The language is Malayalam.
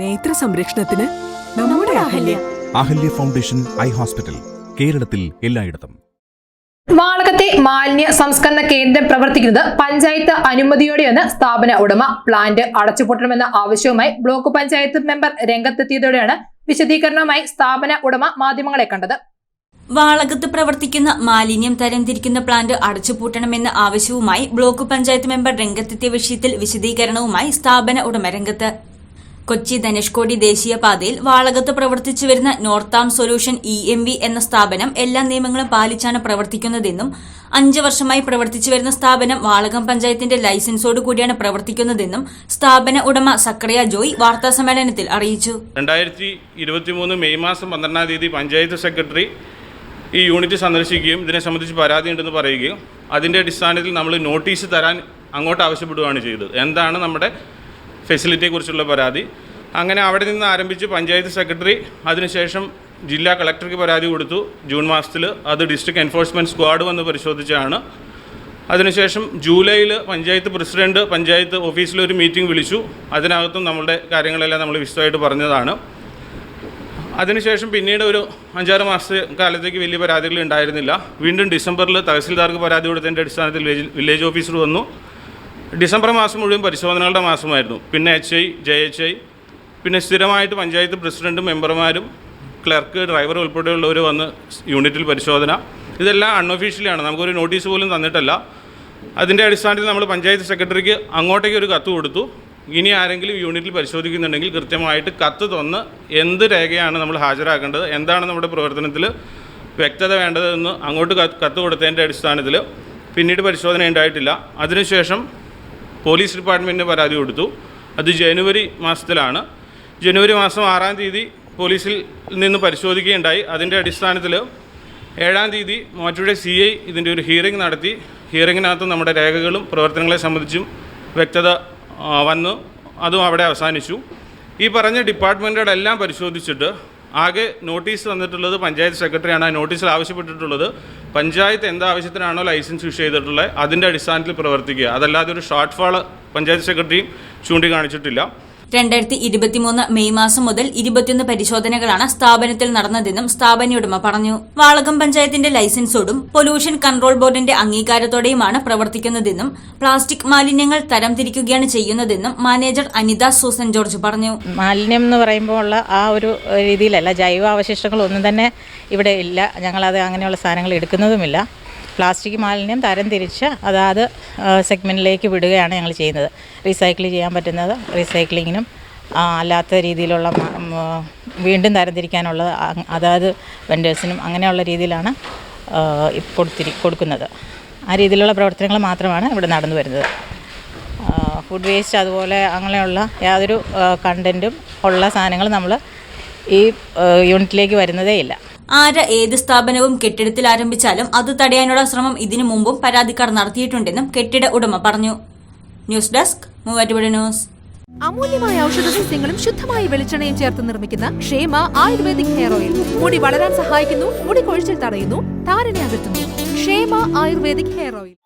നേത്ര സംരക്ഷണത്തിന് നമ്മുടെ Ahalya. Ahalya. Foundation eye hospital കേരളത്തിൽ എല്ലായിടത്തും. വാളകത്തെ മാലിന്യ സംസ്കരണ കേന്ദ്രം പ്രവർത്തിക്കുന്നത് പഞ്ചായത്ത് അനുമതിയോടെയെന്ന് സ്ഥാപന ഉടമ. പ്ലാന്റ് അടച്ചുപൂട്ടണമെന്ന ആവശ്യവുമായി ബ്ലോക്ക് പഞ്ചായത്ത് മെമ്പർ രംഗത്തെത്തിയതോടെയാണ് വിശദീകരണവുമായി സ്ഥാപന ഉടമ മാധ്യമങ്ങളെ കണ്ടത്. വാളകത്ത് പ്രവർത്തിക്കുന്ന മാലിന്യം തരംതിരിക്കുന്ന പ്ലാന്റ് അടച്ചുപൂട്ടണമെന്ന ആവശ്യവുമായി ബ്ലോക്ക് പഞ്ചായത്ത് മെമ്പർ രംഗത്തെത്തിയ വിഷയത്തിൽ വിശദീകരണവുമായി സ്ഥാപന ഉടമ രംഗത്ത്. കൊച്ചി ധനുഷ്കോടി ദേശീയപാതയിൽ വാളകത്ത് പ്രവർത്തിച്ചു വരുന്ന Northam solution E M V എന്ന സ്ഥാപനം എല്ലാ നിയമങ്ങളും പാലിച്ചാണ് പ്രവർത്തിക്കുന്നതെന്നും അഞ്ച് വർഷമായി പ്രവർത്തിച്ചു വരുന്ന സ്ഥാപനം വാളകം പഞ്ചായത്തിന്റെ ലൈസൻസോട് കൂടിയാണ് പ്രവർത്തിക്കുന്നതെന്നും സ്ഥാപന ഉടമ സക്രിയ ജോയ് വാർത്താസമ്മേളനത്തിൽ അറിയിച്ചു. രണ്ടായിരത്തി ഇരുപത്തി മൂന്ന് മെയ് മാസം പന്ത്രണ്ടാം തീയതി പഞ്ചായത്ത് സെക്രട്ടറി ഈ യൂണിറ്റ് സന്ദർശിക്കുകയും ഇതിനെ സംബന്ധിച്ച് പരാതി ഉണ്ടെന്ന് പറയുകയും അതിന്റെ അടിസ്ഥാനത്തിൽ നമ്മൾ നോട്ടീസ് തരാൻ അങ്ങോട്ട് ആവശ്യപ്പെടുകയാണ് ചെയ്തത്. എന്താണ് നമ്മുടെ ഫെസിലിറ്റിയെക്കുറിച്ചുള്ള പരാതി. അങ്ങനെ അവിടെ നിന്ന് ആരംഭിച്ച് പഞ്ചായത്ത് സെക്രട്ടറി അതിനുശേഷം ജില്ലാ കളക്ടർക്ക് പരാതി കൊടുത്തു. ജൂൺ മാസത്തിൽ അത് ഡിസ്ട്രിക്ട് എൻഫോഴ്സ്മെന്റ് സ്ക്വാഡ് വന്ന് പരിശോധിച്ചാണ്. അതിനുശേഷം ജൂലൈയിൽ പഞ്ചായത്ത് പ്രസിഡന്റ് പഞ്ചായത്ത് ഓഫീസിൽ ഒരു മീറ്റിംഗ് വിളിച്ചു. അതിനകത്തും നമ്മളുടെ കാര്യങ്ങളെല്ലാം നമ്മൾ വിശദമായിട്ട് പറഞ്ഞതാണ്. അതിനുശേഷം പിന്നീട് ഒരു അഞ്ചാറ് മാസത്തെ കാലത്തേക്ക് വലിയ പരാതികൾ ഉണ്ടായിരുന്നില്ല. വീണ്ടും ഡിസംബറിൽ തഹസിൽദാർക്ക് പരാതി കൊടുത്തതിന്റെ അടിസ്ഥാനത്തിൽ വില്ലേജ് വില്ലേജ് ഓഫീസർ വന്നു. ഡിസംബർ മാസം മുഴുവൻ പരിശോധനകളുടെ മാസമായിരുന്നു. പിന്നെ H I J H I പിന്നെ സ്ഥിരമായിട്ട് പഞ്ചായത്ത് പ്രസിഡന്റും മെമ്പർമാരും ക്ലർക്ക് ഡ്രൈവർ ഉൾപ്പെടെയുള്ളവർ വന്ന് യൂണിറ്റിൽ പരിശോധന. ഇതെല്ലാം അൺഒഫീഷ്യലിയാണ് നമുക്കൊരു നോട്ടീസ് പോലും തന്നിട്ടല്ല. അതിന്റെ അടിസ്ഥാനത്തിൽ നമ്മൾ പഞ്ചായത്ത് സെക്രട്ടറിക്ക് അങ്ങോട്ടേക്ക് ഒരു കത്ത് കൊടുത്തു. ഇനി ആരെങ്കിലും യൂണിറ്റിൽ പരിശോധിക്കുന്നുണ്ടെങ്കിൽ കൃത്യമായിട്ട് കത്ത് തന്ന് എന്ത് രേഖയാണ് നമ്മൾ ഹാജരാക്കേണ്ടത് എന്താണ് നമ്മുടെ പ്രവർത്തനത്തിൽ വ്യക്തത വേണ്ടതെന്ന് അങ്ങോട്ട് കത്ത് കൊടുത്തതിന്റെ അടിസ്ഥാനത്തിൽ പിന്നീട് പരിശോധന ഉണ്ടായിട്ടില്ല. അതിനുശേഷം പോലീസ് ഡിപ്പാർട്ട്മെന്റിന് പരാതി കൊടുത്തു. അത് ജനുവരി മാസത്തിലാണ്. ജനുവരി മാസം ആറാം തീയതി പോലീസിൽ നിന്ന് പരിശോധിക്കുകയുണ്ടായി. അതിന്റെ അടിസ്ഥാനത്തിൽ ഏഴാം തീയതി മൂവാറ്റുപുഴ സി ഐ ഇതിന്റെ ഒരു ഹിയറിംഗ് നടത്തി. ഹിയറിങ്ങിനകത്ത് നമ്മുടെ രേഖകളും പ്രവർത്തനങ്ങളെ സംബന്ധിച്ചും വ്യക്തത വന്നു. അതും അവിടെ അവസാനിച്ചു. ഈ പറഞ്ഞ ഡിപ്പാർട്ട്മെന്റുകളെല്ലാം പരിശോധിച്ചിട്ട് ആകെ നോട്ടീസ് തന്നിട്ടുള്ളത് പഞ്ചായത്ത് സെക്രട്ടറിയാണ്. ആ നോട്ടീസിൽ ആവശ്യപ്പെട്ടിട്ടുള്ളത് പഞ്ചായത്ത് എന്ത് ആവശ്യത്തിനാണോ ലൈസൻസ് ഇഷ്യൂ ചെയ്തിട്ടുള്ളത് അതിന്റെ അടിസ്ഥാനത്തിൽ പ്രവർത്തിക്കുക. അതല്ലാതെ ഒരു ഷോർട്ട് ഫാൾ പഞ്ചായത്ത് സെക്രട്ടറിയും ചൂണ്ടിക്കാണിച്ചിട്ടില്ല. രണ്ടായിരത്തി ഇരുപത്തിമൂന്ന് മെയ് മാസം മുതൽ ഇരുപത്തിയൊന്ന് പരിശോധനകളാണ് സ്ഥാപനത്തിൽ നടന്നതെന്നും സ്ഥാപനയുടമ പറഞ്ഞു. വാളകം പഞ്ചായത്തിന്റെ ലൈസൻസോടും പൊല്യൂഷൻ കൺട്രോൾ ബോർഡിന്റെ അംഗീകാരത്തോടെയുമാണ് പ്രവർത്തിക്കുന്നതെന്നും പ്ലാസ്റ്റിക് മാലിന്യങ്ങൾ തരംതിരിക്കുകയാണ് ചെയ്യുന്നതെന്നും മാനേജർ അനിത സൂസൻ ജോർജ് പറഞ്ഞു. മാലിന്യം എന്ന് പറയുമ്പോൾ ഉള്ള ആ ഒരു രീതിയിലല്ല ജൈവ അവശിഷ്ടങ്ങളൊന്നും തന്നെ ഇവിടെ ഇല്ല. ഞങ്ങളത് അങ്ങനെയുള്ള സാധനങ്ങൾ എടുക്കുന്നതുമില്ല. പ്ലാസ്റ്റിക് മാലിന്യം തരംതിരിച്ച് അതാത് സെഗ്മെന്റിലേക്ക് വിടുകയാണ് ഞങ്ങൾ ചെയ്യുന്നത്. റീസൈക്കിൾ ചെയ്യാൻ പറ്റുന്നത് റീസൈക്ലിങ്ങിനും അല്ലാത്ത രീതിയിലുള്ള വീണ്ടും തരംതിരിക്കാനുള്ള അതാത് വെൻഡേഴ്സിനും അങ്ങനെയുള്ള രീതിയിലാണ് കൊടുത്തിരി കൊടുക്കുന്നത്. ആ രീതിയിലുള്ള പ്രവർത്തനങ്ങൾ മാത്രമാണ് ഇവിടെ നടന്നു വരുന്നത്. ഫുഡ് വേസ്റ്റ് അതുപോലെ അങ്ങനെയുള്ള യാതൊരു കണ്ടന്റും ഉള്ള സാധനങ്ങൾ നമ്മൾ ഈ യൂണിറ്റിലേക്ക് വരുന്നതേ ഇല്ല ആര് ഏത് സ്ഥാപനവും കെട്ടിടത്തിൽ ആരംഭിച്ചാലും അത് തടയാനുള്ള ശ്രമം ഇതിനു മുമ്പും പരാതിക്കാർ നടത്തിയിട്ടുണ്ടെന്നും കെട്ടിട ഉടമ പറഞ്ഞു. News desk Muvattupuzha news. അമൂല്യമായ ഔഷധ സസ്യങ്ങളും ശുദ്ധമായ വെളിച്ചെണ്ണയും ചേർത്ത് നിർമ്മിക്കുന്ന ക്ഷേമ ആയുർവേദിക് ഹെയർ ഓയിൽ. മുടി വളരാൻ സഹായിക്കുന്നു മുടി കൊഴിച്ചിൽ തടയുന്നു താരനെ അകറ്റുന്നു. ക്ഷേമ ആയുർവേദിക് ഹെയർ ഓയിൽ.